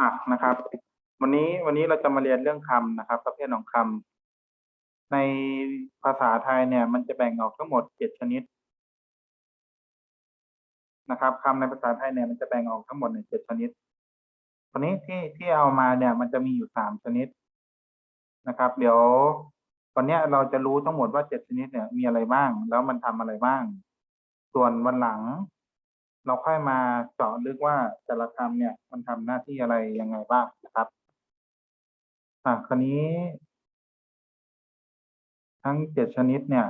อะนะครับ วันนี้วันนี้เราจะมาเรียนเรื่องคำนะครับ ประเภทของคำในภาษาไทยเนี่ย มันจะแบ่งออกทั้งหมดเจ็ดชนิด นะครับคำในภาษาไทยเนี่ยมันจะแบ่งออกทั้งหมดในเจ็ดชนิดวันนี้ที่ที่เอามาเนี่ย มันจะมีอยู่สามชนิดนะครับ เดี๋ยววันนี้เราจะรู้ทั้งหมดว่าเจ็ดชนิดเนี่ยมีอะไรบ้าง แล้วมันทำอะไรบ้าง ส่วนวันหลัง เราค่อยมาเจาะลึกว่าแต่ละคำเนี่ย มันทำหน้าที่อะไรยังไงบ้างนะครับ อะคราวนี้ ทั้งเจ็ดชนิดเนี่ย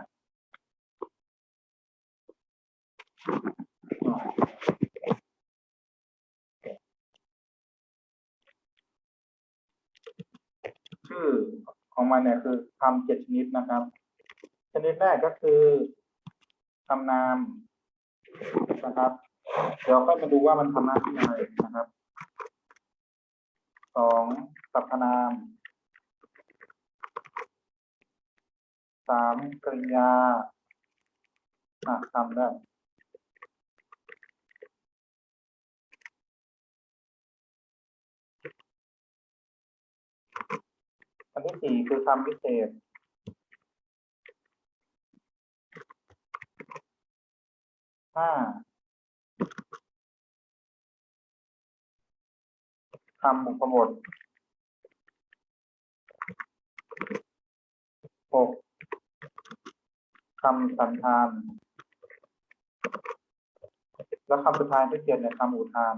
ชื่อของมันเนี่ยคือคำเจ็ดชนิดนะครับ ชนิดแรกก็คือคำนามนะครับ เดี๋ยวค่อยมาดูว่ามันทำหน้าที่อะไรนะครับสองสรรพนามสามกริยาอะทำได้อันที่สี่คือคำพิเศษห้า คำบุพบทหกคำสันธาน แล้วคำสุดท้ายที่เจ็ดเนี่ยคำอุทาน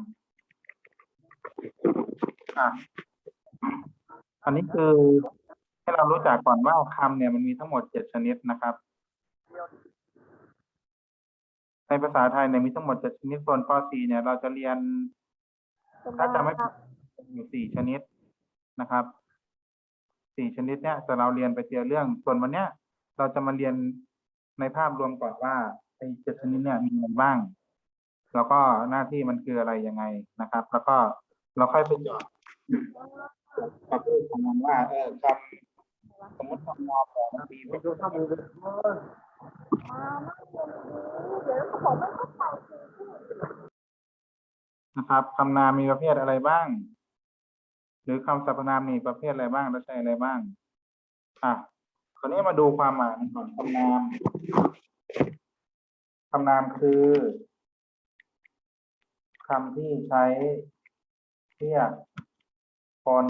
อะอันนี้คือให้เรารู้จักก่อนว่าคำเนี่ยมันมีทั้งหมดเจ็ดชนิดนะครับ ในภาษาไทยเนี่ยมีทั้งหมดเจ็ดชนิดส่วนป .4 เนี่ยเราจะเรียนถ้าจะไม่ อยู่สี่ชนิดนะครับสี่ชนิดเนี่ยแต่เราเรียนไปเทียเรื่อง ส่วนวันเนี้ย เราจะมาเรียนในภาพรวมก่อนว่าไอ้เจ็ดชนิดเนี่ยมีอะไรบ้าง แล้วก็หน้าที่มันคืออะไรยังไงนะครับ แล้วก็เราค่อยไปเจาะประเภทของมันว่า เออคำสมมติคำนอของปีไม่รู้ข้อมูลมานั่งเรียนดีๆเดี๋ยวเขาบอกไม่เข้าใจจริงนะครับคำนามมีประเภทอะไรบ้างห รือคำสรรพนามมีประเภทอะไรบ้างและใช้อะไรบ้าง อะคราวนี้มาดูความหมายมันก่อนคำนามคำนามคือคำที่ใช้เรียกคน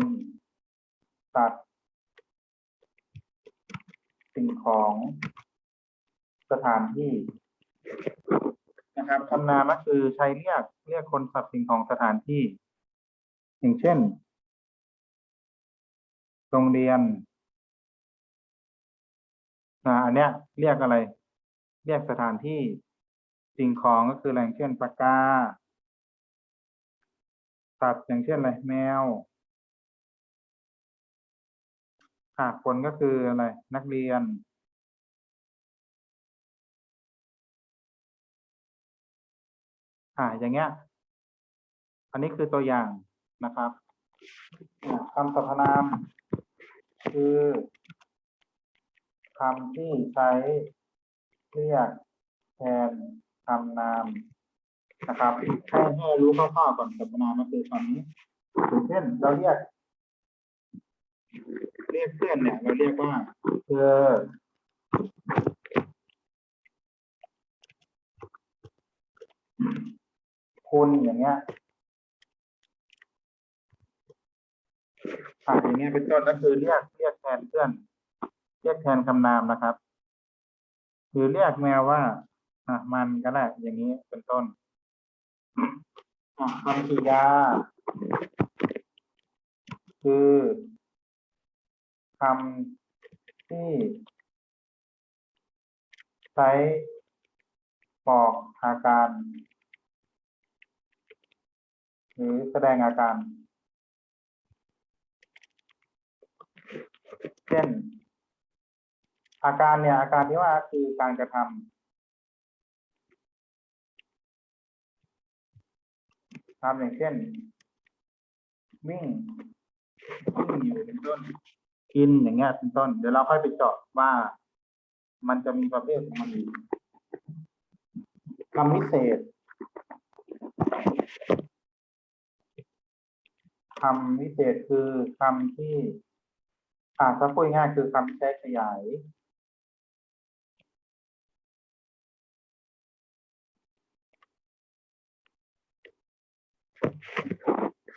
สัตว์สิ่งของสถานที่ นะครับคำนามก็คือใช้เรียกเรียกคนสัตว์สิ่งของสถานที่ อย่างเช่น โรงเรียนนะอันเนี้ยเรียกอะไร เรียกสถานที่สิ่งของก็คืออะไรเช่นปากกาสัตว์อย่างเช่นอะไรแมวค่ะคนก็คืออะไร นักเรียน อ่าอย่างเงี้ย อันนี้คือตัวอย่างนะครับคำสรรพนาม คือคำที่ใช้เรียกแทนคำนามนะครับให้ให้รู้คร่าวๆก่อนสรรพนามก็คือคำนี้อย่างเช่นเราเรียก เรียกเพื่อนเนี่ย เราเรียกว่าเธอคุณอย่างเงี้ย อ่าอย่างเงี้ยเป็นต้นก็คือเรียกเรียกแทนเพื่อน เรียกแทนคำนามนะครับหรือเรียกแมวว่าอะมันก็ได้อย่างนี้เป็นต้นอะคำกริยา คือคำที่ใช้บอกอาการ หรือแสดงอาการ เช่น อาการเนี่ย อาการที่ว่าคือการกระทำทำอย่างเช่น วิ่งวิ่งอยู่เป็นต้นกินอย่างเงี้ยเป็นต้น เดี๋ยวเราค่อยไปเจาะว่ามันจะมีประเภทของมันอีกคำพิเศษคำวิเศษคือคำที่ อ่าถ้าพูดง่ายคือคำที่ใช้ขยาย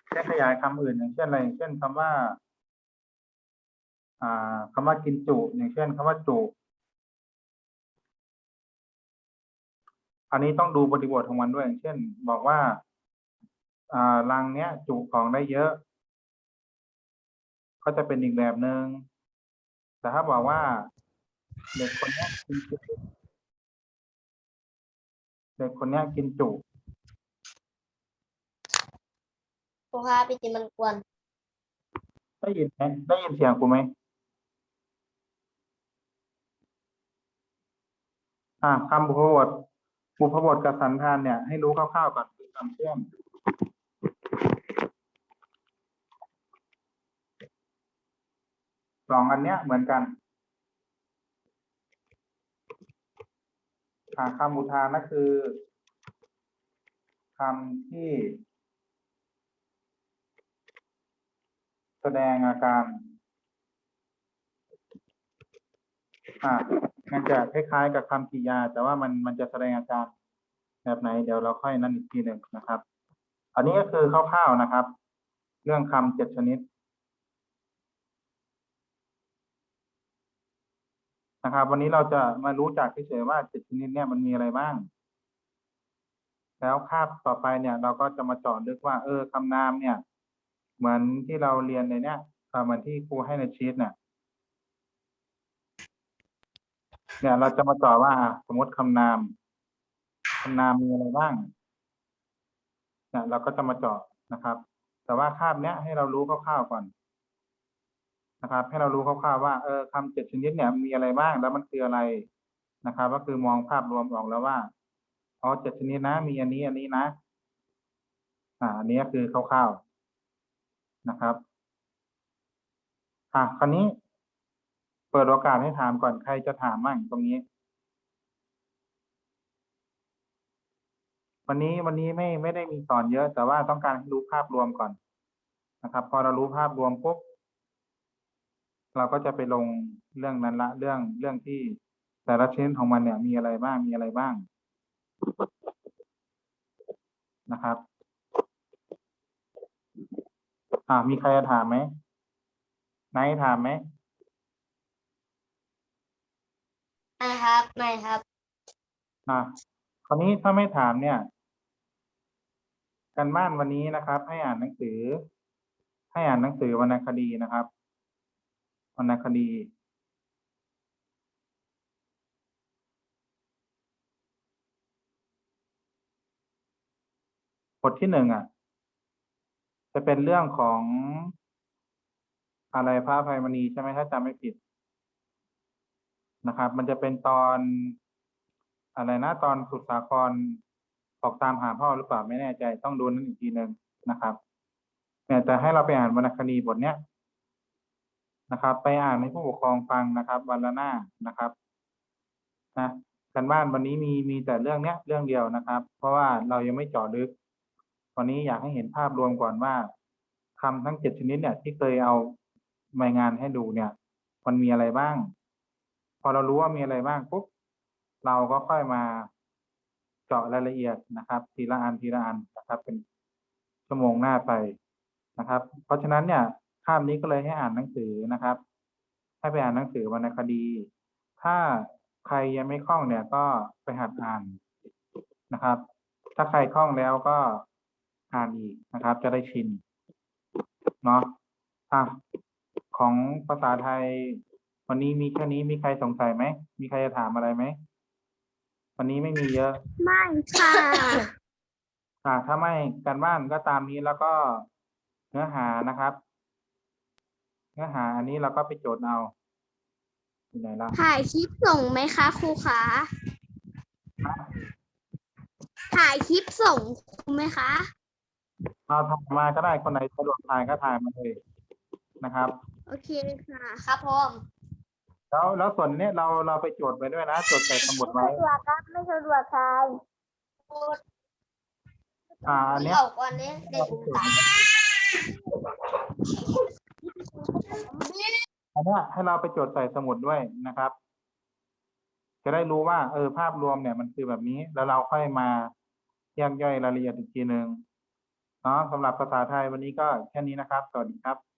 ใช้ขยายคำอื่นอย่างเช่นอะไรอย่างเช่นคำว่า อ่าคำว่ากินจุ อย่างเช่นคำว่าจุอันนี้ต้องดูบริบทของมันด้วยอย่างเช่น บอกว่า อ่ารังเนี้ยจุของได้เยอะ ก็จะเป็นอีกแบบหนึ่งแต่ถ้าบอกว่า เด็กคนเนี้ยกินจุเด็กคนเนี้ยกินจุครูคะพี่จิมันกวนได้ยินไหมได้ยินเสียงกูไหมอ่าคำบุพบทบุพบทกับสันธานเนี่ยให้รู้คร่าวๆก่อนคือคำเชื่อม สองอันเนี้ยเหมือนกันคำอุทานนั่นคือคำที่ แสดงอาการอ่ามันจะคล้ายๆกับคำกริยา แต่ว่ามันมันจะแสดงอาการแบบไหน เดี๋ยวเราค่อยนั่นอีกทีหนึ่งนะครับ อันนี้ก็คือคร่าวๆนะครับ เรื่องคำเจ็ดชนิด นะครับ วันนี้เราจะมารู้จักเฉยๆว่าเจ็ดชนิดเนี่ยมันมีอะไรบ้าง แล้วคาบต่อไปเนี่ย เราก็จะมาจาะลึกว่า เออคำนามเนี่ย เหมือนที่เราเรียนในเนี้ยเหมือนที่ครูให้ในชีตเนี่ยเนี่ยเราจะมาต่อว่าสมมติคำนามคำนามมีอะไรบ้างเนี่ยเราก็จะมาเจาะนะครับ แต่ว่าคาบเนี้ยให้เรารู้คร่าวๆก่อน นะครับ ให้เรารู้คร่าวๆว่าเออคำเจ็ดชนิดเนี่ยมีอะไรบ้างแล้วมันคืออะไรนะครับ ก็คือมองภาพรวมออกแล้วว่าอ๋อเจ็ดชนิดนะมีอันนี้อันนี้นะ อ่าอันนี้คือคร่าวๆนะครับอะคราวนี้เปิดโอกาสให้ถามก่อนใครจะถามมั่งตรงนี้ วันนี้วันนี้ไม่ไม่ได้มีสอนเยอะ แต่ว่าต้องการให้รู้ภาพรวมก่อนนะครับ พอเรารู้ภาพรวมปุ๊บ เราก็จะไปลงเรื่องนั้นละ เรื่องเรื่องที่แต่ละชนิดของมันเนี่ย มีอะไรบ้างมีอะไรบ้างนะครับ อ่ามีใครจะถามไหมไหนายถามไหมนายครับนายครับ อะคราวนี้ถ้าไม่ถามเนี่ยการบ้านวันนี้นะครับ ให้อ่านหนังสือ ให้อ่านหนังสือวรรณคดีนะครับ วรรณคดีบทที่หนึ่งอะ จะเป็นเรื่องของอะไรพระภัยมณีใช่ไหมถ้าจำไม่ผิดนะครับ มันจะเป็นตอนอะไรนะตอนสุดสาครออกตามหาพ่อหรือเปล่าไม่แน่ใจต้องดูนั่นอีกทีหนึ่งนะครับแต่ให้เราไปอ่านวรรณคดีบทเนี้ย นะครับ ไปอ่านให้ผู้ปกครองฟังนะครับ วันละหน้านะครับนะกันบ้านวันนี้มีมีแต่เรื่องเนี้ยเรื่องเดียวนะครับ เพราะว่าเรายังไม่เจาะลึก วันนี้อยากให้เห็นภาพรวมก่อนว่าคำทั้งเจ็ดชนิดเนี่ยที่เคยเอารายงานให้ดูเนี่ย มันมีอะไรบ้าง พอเรารู้ว่ามีอะไรบ้างปุ๊บเราก็ค่อยมาเจาะรายละเอียดนะครับ ทีละอันทีละอันนะครับ เป็นชั่วโมงหน้าไปนะครับ เพราะฉะนั้นเนี่ย ภาพนี้ก็เลยให้อ่านหนังสือนะครับ ให้ไปอ่านหนังสือวรรณคดี ถ้าใครยังไม่คล่องเนี่ยก็ไปหัดอ่านนะครับ ถ้าใครคล่องแล้วก็อ่านอีกนะครับ จะได้ชินเนาะอะของภาษาไทย วันนี้มีแค่นี้มีใครสงสัยไหม มีใครจะถามอะไรไหม วันนี้ไม่มีเยอะ ไม่ค่ะอ่าถ้าไม่การบ้านก็ตามนี้แล้วก็เนื้อหานะครับ เนื้อหาอันนี้เราก็ไปโจทย์เอาอยู่ไหนละถ่ายคลิปส่งไหมคะครูคะถ่ายคลิปส่งครูไหมคะเอาถ่ายมาก็ได้คนไหนสะดวกถ่ายก็ถ่ายมาเลยนะครับ โอเคค่ะ ครับผมแล้วแล้วส่วนเนี้ยเราเราไปโจทย์ไปด้วยนะโจทย์ใส่สมุดไว้ไม่สะดวกครับไม่สะดวกถ่ายพูดอ่าอันมึงเนี้ย เอาก่อนนี้เด็กตาย อั นเนี้ยให้เราไปจดใส่สมุดด้วยนะครับ จะได้รู้ว่า เออภาพรวมเนี่ยมันคือแบบนี้ แล้วเราค่อยมาแยกย่อยรายละเอียดอีกทีหนึ่งเนาะสำหรับภาษาไทยวันนี้ก็แค่นี้นะครับ สวัสดีครับ